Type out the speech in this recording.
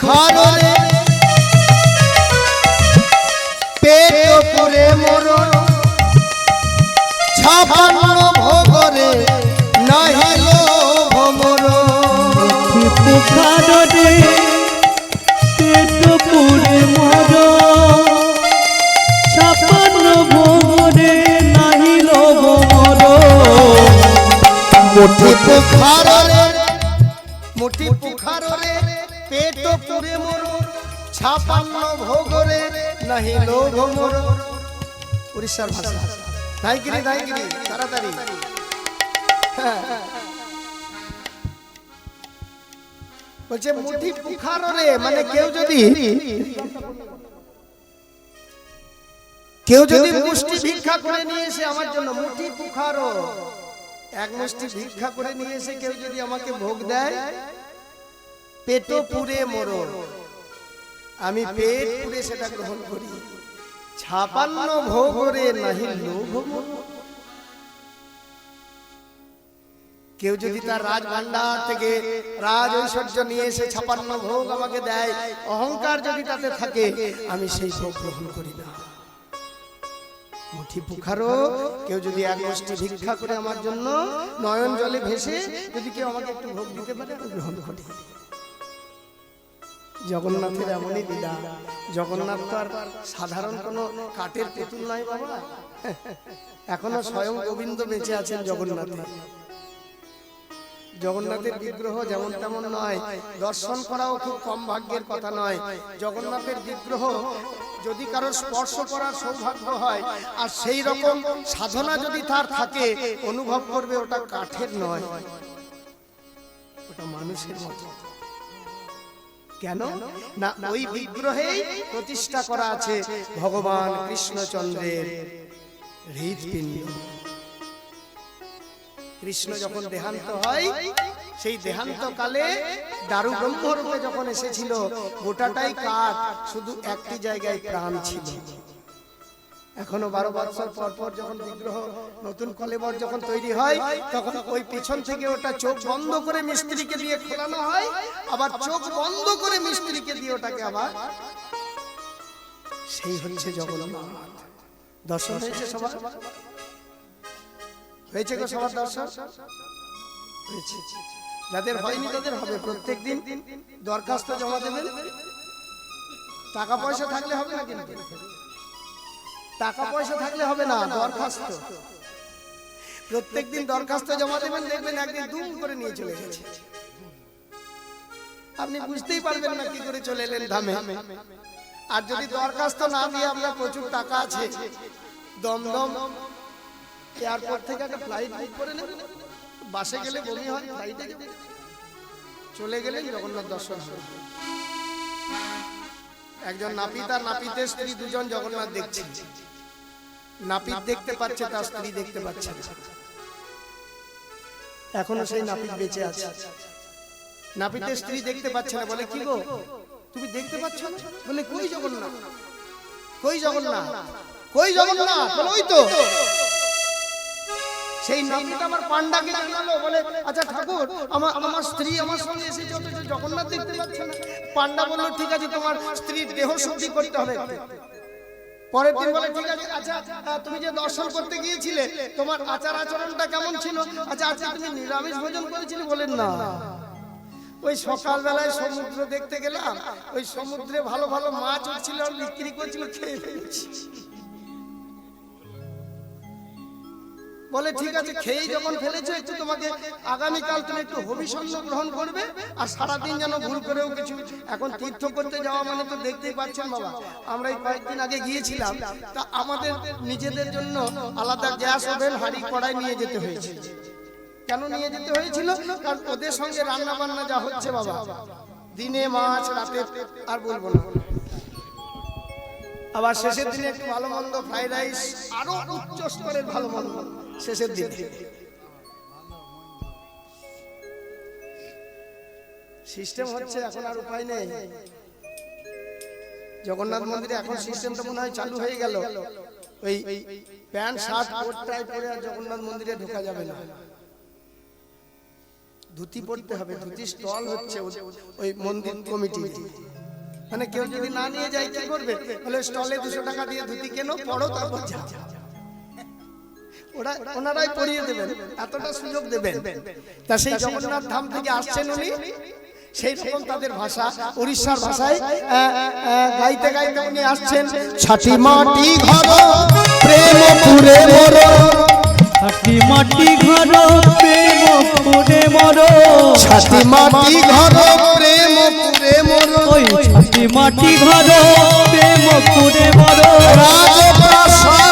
খরণে পেট পুরে মরণ। ছাপান্ন ভোগরে নাহিল ভমর। খরণে পেট পুরে মরণ। ছাপান্ন ভোগরে নাহিল ভমর। মুঠি খরণে পেট মোর, ছাপান্ন ভোগরে নাহিল ভমর উড়িষ্যার ভাষা। তাই কিরি তাড়াতাড়ি। বলছে, মুঠি পুখারে মানে কেউ যদি কেউ যদি মুষ্টি ভিক্ষা করে নিয়ে এসে আমার জন্য, মুঠি পুখারো এক মুষ্টি ভিক্ষা করে নিয়ে এসে কেউ যদি আমাকে ভোগ দেয় পেটো পুরে মরো আমি পেট পুরে সেটা গ্রহণ করি। ছাপান্ন ভোগরে নাহি লোভ কেউ যদি তার রাজ ভান্ডার থেকে রাজ ঐশ্বর্য নিয়ে এসে ছাপান্ন ভোগ আমাকে দেয় অহংকার যদি তাতে থাকে আমি সেই ভোগ গ্রহণ করি না। মুঠি পুখারো কেউ যদি এক মুষ্টি ভিক্ষা করে আমার জন্য নয়ন জলে ভেসে যদি কেউ আমাকে একটু ভোগ দিতে পারে আমি গ্রহণ করি। জগন্নাথের এমনই লীলা জগন্নাথ তো আর সাধারণ কোনো কাঠের পুতুল নয় বাবা। এখনও স্বয়ং গোবিন্দ বেঁচে আছেন জগন্নাথের জগন্নাথের বিগ্রহ যেমন তেমন নয় দর্শন করাও খুব কম ভাগ্যের কথা নয়। জগন্নাথের বিগ্রহ যদি কারও স্পর্শ করার সৌভাগ্য হয় আর সেই রকম সাধনা যদি তার থাকে অনুভব করবে ওটা কাঠের নয়। ওটা মানুষের মতো। কেন? না ওই বিগ্রহে প্রতিষ্ঠা করা আছে ভগবান কৃষ্ণচন্দ্রের হৃদপিণ্ড। কৃষ্ণ যখন দেহান্ত হয় সেই দেহান্ত কালে দারু ব্রহ্মরূপে যখন এসেছিল গোটাটাই কাঠ শুধু একটি জায়গায় প্রাণ ছিল। এখনও বারো বছর পর পর যখন বিগ্রহ নতুন কলেবর যখন তৈরি হয়, তখন ওই পিছন থেকে ওটা চোখ বন্ধ করে মিস্ত্রিকে দিয়ে খোলানো হয়, আবার চোখ বন্ধ করে মিস্ত্রিকে দিয়ে ওটাকে আবার সেই হচ্ছে জগন্নাথ। দর্শন হয়েছে সবার? হয়েছে গো সবার দর্শন? হয়েছে। যাদের হয়নি তাদের হবে। প্রত্যেক দিন দরখাস্ত জমা দেবেন। টাকা পয়সা থাকলে হবে না কিন্তু। টাকা পয়সা থাকলে হবে না, দরখাস্ত। প্রত্যেকদিন দরখাস্ত জমা দেবেন, দেখবেন একদিন দুম করে নিয়ে চলে গেছে আপনি বুঝতেই পারবেন না কি করে চলে এলেন ধামে। আর যদি দরখাস্ত না দিয়ে আপনার প্রচুর টাকা আছে, দমদম এয়ারপোর্ট থেকে একটা ফ্লাইট বুক করে নেবেন। বাসে গেলে বমি হয় ফ্লাইটে গেলে। চলে গেলেন জগন্নাথ দর্শন। একজন নাপিত আর নাপিতের স্ত্রী দুজন জগন্নাথ দেখছে। নাপিত দেখতে পাচ্ছে তার স্ত্রী দেখতে পাচ্ছে এখনও সেই নাপিত বেঁচে আছে। নাপিতের স্ত্রী দেখতে পাচ্ছে না বলে কি গো? তুমি দেখতে পাচ্ছ না? বলে কই জগন্নাথ? কই জগন্নাথ? কই জগন্নাথ? বলে। ওই তো। সেই নাপিত আমার পান্ডাকে জানালো বলে আচ্ছা ঠাকুর আমার আমার স্ত্রী আমার সঙ্গে এসেছে অথচ জগন্নাথ দেখতে পাচ্ছে না। পান্ডা বলল ঠিক আছে তোমার স্ত্রীর দেহ শুদ্ধি করতে হবে। পরের দিন বলে ঠিক আছে আচ্ছা আহ, তুমি যে দর্শন করতে গিয়েছিলে তোমার আচার আচরণটা কেমন ছিল? আচ্ছা আচ্ছা তুমি নিরামিষ ভোজন করেছিলে বলেন না। ওই সকালবেলায় সমুদ্র দেখতে গেলাম ওই সমুদ্রে ভালো ভালো মাছ উঠছিল বিক্রি করছিল খেয়ে ফেলেছি। বলে ঠিক আছে খেয়েই যখন ফেলেছো একটু তোমাকে আগামীকাল তুমি একটু হবিষণ্য গ্রহণ করবে আর সারাদিন যেন ভুল করেও কিছু এখন তীর্থ করতে যাওয়া মানে তো দেখতেই পাচ্ছেন বাবা। আমরা এই কয়েকদিন আগে গিয়েছিলাম তা আমাদের নিজেদের জন্য আলাদা গ্যাস ওভেন হাঁড়ি কড়াই নিয়ে যেতে হয়েছে। কেন নিয়ে যেতে হয়েছিল? কারণ ওদের সঙ্গে রান্না বান্না যা হচ্ছে বাবা। দিনে মাছ রাতে আর বলব না আবার শেষের দিনে একটু ভালো মন্দ ফ্রাইড রাইস আরও উচ্চ স্তরের ভালো মন্দ শেষের দিনে। সিস্টেম হচ্ছে এখন আর উপায় নেই। জগন্নাথ মন্দিরে এখন সিস্টেমটা মনে হয় চালু হয়ে গেল। ওই প্যান্ট শার্ট কোট টাই পরে আর জগন্নাথ মন্দিরে ঢোকা যাবে না। ধুতি পরতে হবে। ধুতি স্টল হচ্ছে ওই- মন্দির কমিটি মানে কেউ যদি না নিয়ে যায় কি করবে? বলে স্টলে দুশো টাকা দিয়ে ধুতি কেন? পড়ো তারপর যাও। ওরা ওনারাই পড়িয়ে দেবেন এতটা সুযোগ দেবেন। তা সেই জগন্নাথ ধাম থেকে আসছেন উনি। সেই রকম তাদের ভাষা উড়িষ্যার ভাষায় গাইতে গাইতে উনি আসছেন। ছাটি মাটি ঘর প্রেম পুরে মোর। ছাতি মাটি ঘর প্রেম পুরে মর। ছাটি মাটি ঘর প্রেম পুরে মোর। ওই ছাতি মাটি ঘর প্রেম পুরে মর। রাজপ্রাসাদ